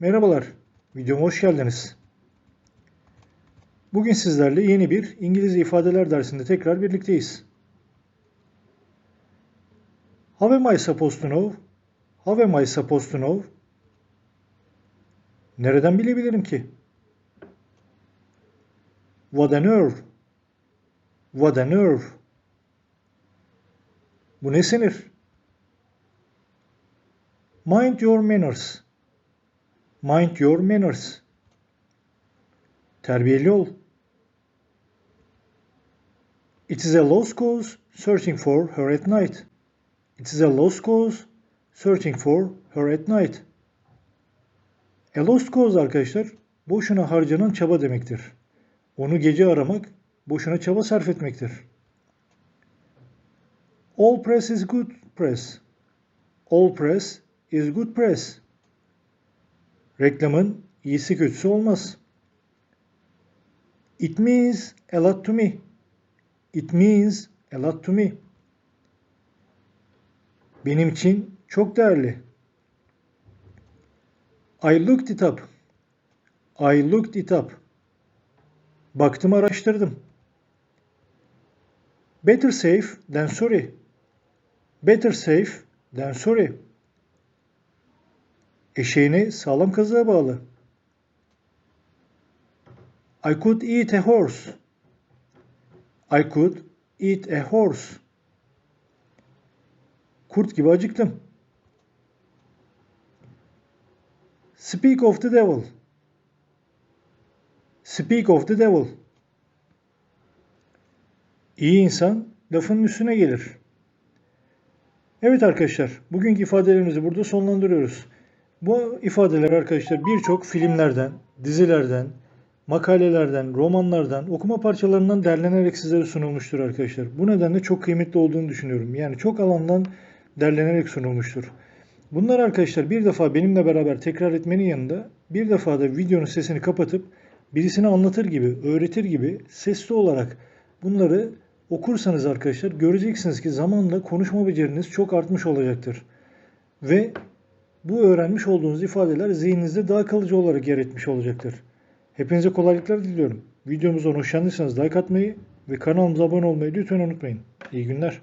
Merhabalar, videoma hoş geldiniz. Bugün sizlerle yeni bir İngilizce ifadeler dersinde tekrar birlikteyiz. How am I supposed to know? How am I supposed to know? Nereden bilebilirim ki? What a nerve! What a nerve! Bu ne sinir? Mind your manners. Mind your manners. Terbiyeli ol. It is a lost cause searching for her at night. It is a lost cause searching for her at night. A lost cause arkadaşlar boşuna harcanan çaba demektir. Onu gece aramak boşuna çaba sarf etmektir. All press is good press. All press is good press. Reklamın iyisi kötüsü olmaz. It means a lot to me. It means a lot to me. Benim için çok değerli. I looked it up. I looked it up. Baktım araştırdım. Better safe than sorry. Better safe than sorry. Eşeğini sağlam kazığa bağlı. I could eat a horse. I could eat a horse. Kurt gibi acıktım. Speak of the devil. Speak of the devil. İyi insan lafın üstüne gelir. Evet arkadaşlar, bugünkü ifadelerimizi burada sonlandırıyoruz. Bu ifadeler arkadaşlar birçok filmlerden, dizilerden, makalelerden, romanlardan, okuma parçalarından derlenerek sizlere sunulmuştur arkadaşlar. Bu nedenle çok kıymetli olduğunu düşünüyorum. Yani çok alandan derlenerek sunulmuştur. Bunlar arkadaşlar bir defa benimle beraber tekrar etmenin yanında bir defa da videonun sesini kapatıp birisine anlatır gibi, öğretir gibi sesli olarak bunları okursanız arkadaşlar göreceksiniz ki zamanla konuşma beceriniz çok artmış olacaktır. Ve bu öğrenmiş olduğunuz ifadeler zihninizde daha kalıcı olarak yer etmiş olacaktır. Hepinize kolaylıklar diliyorum. Videomuzdan hoşlandıysanız like atmayı ve kanalımıza abone olmayı lütfen unutmayın. İyi günler.